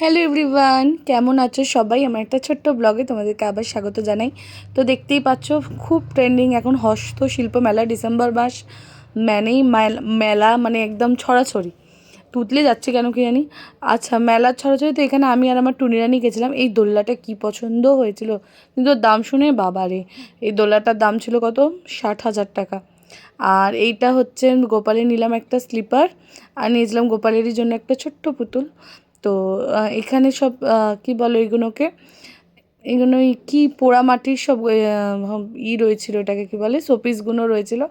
Hello everyone কেমন আছো সবাই? আমার একটা ছোট্ট ব্লগে তোমাদেরকে আবার স্বাগত জানাই। তো দেখতেই পাচ্ছ, খুব ট্রেন্ডিং এখন হস্তশিল্প মেলা, ডিসেম্বর মাস ম্যানেই মেলা মানে একদম ছড়াছড়ি। তুতলে যাচ্ছে কেন কি জানি? আচ্ছা মেলার ছড়াছড়ি তো এখানে আমি আর আমার টুনিরানি গেছিলাম। এই দোল্লাটা কি পছন্দ হয়েছিল? কিন্তু দাম শুনে বাবারে এই দোল্লাটার দাম ছিল কত? ষাট হাজার টাকা। আর এইটা হচ্ছে গোপালের নিলাম একটা স্লিপার আর নিয়েছিলাম গোপালেরই জন্য একটা ছোট্ট পুতুল। তো এখানে সব কি বলো এগুলোকে? এগুলো কি পোড়ামাটির সব ই রয়েছিল এটাকে কি বলে? শোপিসগুলো রয়েছিল।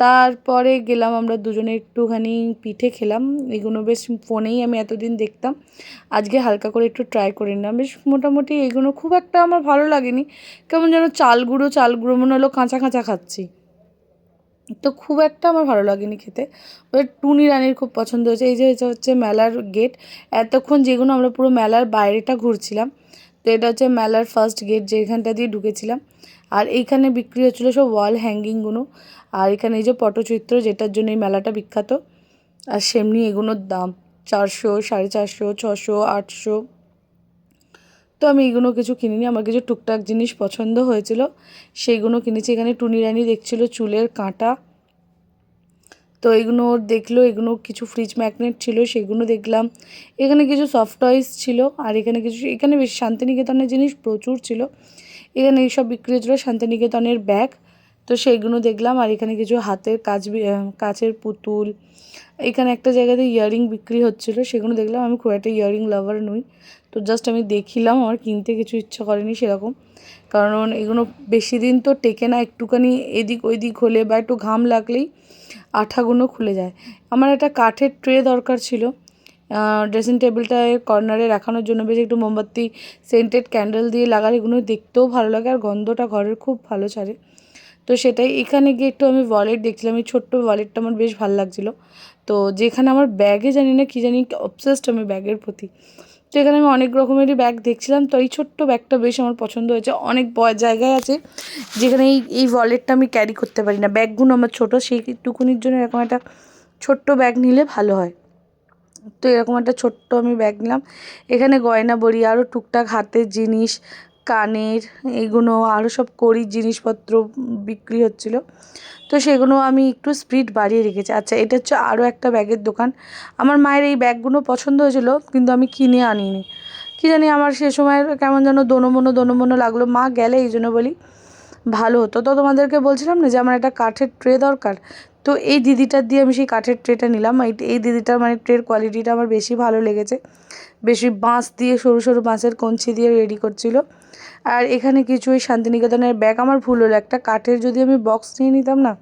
তারপরে গেলাম আমরা দুজনে একটুখানি পিঠে খেলাম। এগুলো বেশ ফোনেই আমি এতদিন দেখতাম। আজকে হালকা করে একটু ট্রাই করে নিলাম। বেশ মোটামুটি এগুলো খুব একটা আমার ভালো লাগেনি। কেমন যেন চাল গুঁড়ো চাল গুঁড়ো মনে হলো কাঁচা কাঁচা খাচ্ছি। তো খুব একটা আমার ভালো লাগেনি খেতে। ওই টুনি রানির খুব পছন্দ হয়েছে। এই যে এটা হচ্ছে মেলার গেট এতক্ষণ যেগুলো আমরা পুরো মেলার বাইরেটা ঘুরছিলাম, তো এটা হচ্ছে মেলার ফার্স্ট গেট যেখানটা দিয়ে ঢুকেছিলাম। আর এইখানে বিক্রি হচ্ছিল সব ওয়াল হ্যাঙ্গিংগুলো আর এখানে এই যে পটচিত্র, যেটার জন্য এই মেলাটা বিখ্যাত। আর সেমনি এগুলোর দাম, চারশো, সাড়ে চারশো, ছশো, আটশো। তো আমি এগুলো কিছু কিনিনি। আমার কিছু টুকটাক জিনিস পছন্দ হয়েছিল। সেইগুলো কিনেছি। এখানে টুনি রানি দেখছিলো চুলের কাঁটা। তো এগুলো দেখল, এগুলো কিছু ফ্রিজ ম্যাগনেট ছিল, সেগুলো দেখলাম। এখানে কিছু সফট টয়েস ছিল আর এখানে কিছু, এখানে বেশ শান্তিনিকেতনের জিনিস প্রচুর ছিল। এখানে এইসব বিক্রি হয়েছিলো শান্তিনিকেতনের ব্যাগ তো সেইগুলো দেখলাম আর এখানে কিছু হাতের কাজ কাচের পুতুল। এখানে একটা জায়গাতে ইয়ারিং বিক্রি হচ্ছিল, সেগুলো দেখলাম। আমি খুব একটা ইয়ারিং লাভার নই। তো জাস্ট আমি দেখিলাম, আমার কিনতে কিছু ইচ্ছা করেনি সেরকম। কারণ এগুলো বেশি দিন তো টেকে না, একটুখানি এদিক ওইদিক হলে বা একটু ঘাম লাগলেই আঠাগুলো খুলে যায়। আমার একটা কাঠের ট্রে দরকার ছিল। ড্রেসিং টেবিলটায় কর্নারে রাখানোর জন্য বেশ একটু মোমবাতি সেন্টেড ক্যান্ডেল দিয়ে লাগালে এগুলো দেখতেও ভালো লাগে আর গন্ধটা ঘরের খুব ভালো ছাড়ে। তো সেটাই, এখানে গিয়ে একটু আমি ওয়ালেট দেখছিলাম, এই ছোট্ট ওয়ালেটটা আমার বেশ ভালো লাগছিল। তো যেখানে আমার ব্যাগে জানি না কী জানি অবসেসড আমি ব্যাগের প্রতি। তো এখানে আমি অনেক রকমেরই ব্যাগ দেখছিলাম, তো এই ছোট্ট ব্যাগটা বেশ আমার পছন্দ হয়েছে। অনেক জায়গায় আছে যেখানে এই এই ওয়ালেটটা আমি ক্যারি করতে পারি না। ব্যাগগুলো আমার ছোটো সেই টুকুনির জন্য এরকম একটা ছোট্ট ব্যাগ নিলে ভালো হয়। তো এরকম একটা ছোট্ট আমি ব্যাগ নিলাম। এখানে গয়না বড়ি আরও টুকটাক হাতের জিনিস কানের এগুলো আরও সব কড়ির জিনিসপত্র বিক্রি হচ্ছিল। তো সেগুলো আমি একটু স্পিড বাড়িয়ে রেখেছি। আচ্ছা এটা হচ্ছে আরও একটা ব্যাগের দোকান। আমার মায়ের এই ব্যাগগুলো পছন্দ হয়েছিল, কিন্তু আমি কিনে আনিনি। কী জানি আমার সে সময় কেমন যেন দোনো মনো দোনো মনো লাগল। মা গেলে, এই জন্য বলি। ভালো হতো। তো তোমাদেরকে বলছিলাম না যে আমার একটা কাঠের ট্রে দরকার। তো এই দিদিটার দিয়ে আমি সেই কাঠের ট্রেটা নিলাম। এই দিদিটার মানে ট্রের কোয়ালিটিটা আমার বেশি ভালো লেগেছে। বেশি বাঁশ দিয়ে, সরু সরু বাঁশের কঞ্চি দিয়ে রেডি করছিল। আর এখানে কিছু ওই শান্তিনিকেতনের ব্যাগ আমার ভুল হলো। একটা কাঠের যদি আমি বক্স নিয়ে নিতাম না,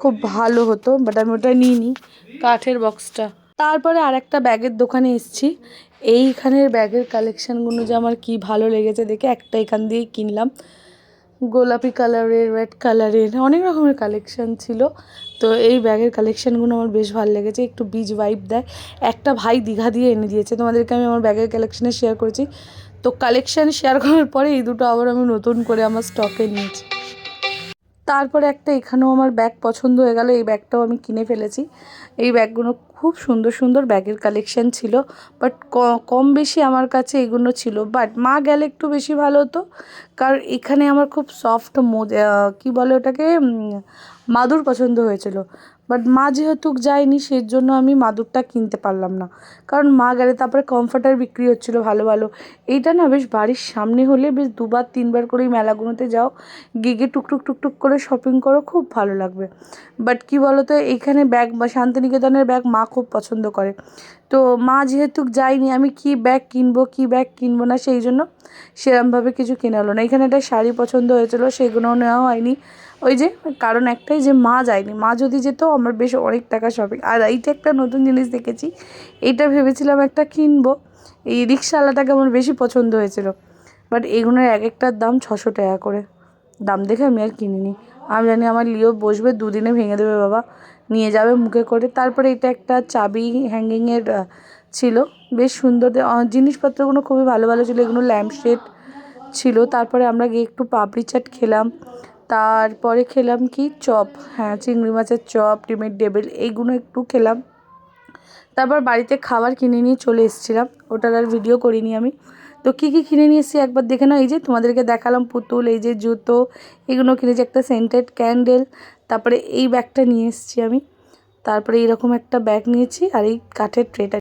খুব ভালো হতো বাট আমি ওটা নিইনি, কাঠের বক্সটা তারপরে আর একটা ব্যাগের দোকানে এসেছি। এইখানের ব্যাগের কালেকশানগুলো যে আমার কি ভালো লেগেছে দেখে একটা এখান দিয়েই কিনলাম। গোলাপি কালারের রেড কালারের অনেক রকমের কালেকশান ছিল। তো এই ব্যাগের কালেকশানগুলো আমার বেশ ভালো লেগেছে। একটু বীজ ওয়াইপ দেয়। একটা ভাই দীঘা দিয়ে এনে দিয়েছে। তোমাদেরকে আমি আমার ব্যাগের কালেকশানে শেয়ার করেছি। তো কালেকশান শেয়ার করার পরে এই দুটো আবার আমি নতুন করে আমার স্টকে নিয়েছি। তারপরে একটা এখানেও আমার ব্যাগ পছন্দ হয়ে গেল, এই ব্যাগটাও আমি কিনে ফেলেছি। এই ব্যাগগুলো খুব সুন্দর সুন্দর ব্যাগের কালেকশান ছিল বাট কম বেশি আমার কাছে এগুলো ছিল। বাট মা গেলে একটু বেশি ভালো হতো, কারণ এখানে আমার খুব সফট মো কী বলে ওটাকে? মাদুর পছন্দ হয়েছিল। বাট মা যেহেতু যায়নি সেই জন্য আমি মাদুরটা কিনতে পারলাম না। কারণ মা গেলে তারপরে কমফর্টার বিক্রি হচ্ছিল ভালো ভালো। এইটা না বেশ বাড়ির সামনে হলে বেশ দুবার, তিনবার করে মেলাগুলোতে যাও। গিয়ে টুকটুক টুকটুক করে শপিং করো, খুব ভালো লাগবে। বাট কী বলো তো এইখানে ব্যাগ বা শান্তিনিকেতনের ব্যাগ মা খুব পছন্দ করে। তো মা যেহেতু যায়নি, আমি কি ব্যাগ কিনবো, কি ব্যাগ কিনবো না, সেই জন্য সেরমভাবে কিছু কেনা হলো না। এখানে একটা শাড়ি পছন্দ হয়েছিলো, সেগুলোও নেওয়া হয়নি। ওই যে, কারণ একটাই যে মা যায়নি। মা যদি যেত, আমার বেশ অনেক টাকা শপিং আর এইটা একটা নতুন জিনিস দেখেছি এইটা ভেবেছিলাম একটা কিনবো। এই রিক্সাওয়ালাটাকে আমার বেশি পছন্দ হয়েছিল। বাট এগুলোর এক একটার দাম ছশো টাকা করে। দাম দেখে আমি আর কিনিনি। আমি জানি আমার লিও বসবে, দুদিনে ভেঙে দেবে বাবা। নিয়ে যাবে মুখে করে। তারপরে এটা একটা চাবি হ্যাঙ্গিংয়ের ছিল। বেশ সুন্দর জিনিসপত্রগুলো খুবই ভালো ভালো ছিল। এগুলো ল্যাম্পশেড ছিল। তারপরে আমরা গিয়ে একটু পাপড়ি চাট খেলাম। তারপরে খেলাম কি? চপ। হ্যাঁ চিংড়ি মাছের চপ, ডিমের ডেবিল, এইগুলো একটু খেলাম। তারপর বাড়িতে খাবার কিনে নিয়ে চলে এসেছিলাম। ওটার আর ভিডিও করিনি আমি। তো কী কী কিনে নিয়ে এসেছি একবার দেখে নাও। এই যে তোমাদেরকে দেখালাম পুতুল, এই যে জুতো, এগুলো কিনেছি একটা সেন্টেড ক্যান্ডেল তারপরে এই ব্যাগটা নিয়ে এসেছি আমি। তারপরে এইরকম একটা ব্যাগ নিয়েছি আর এই কাঠের ট্রেটা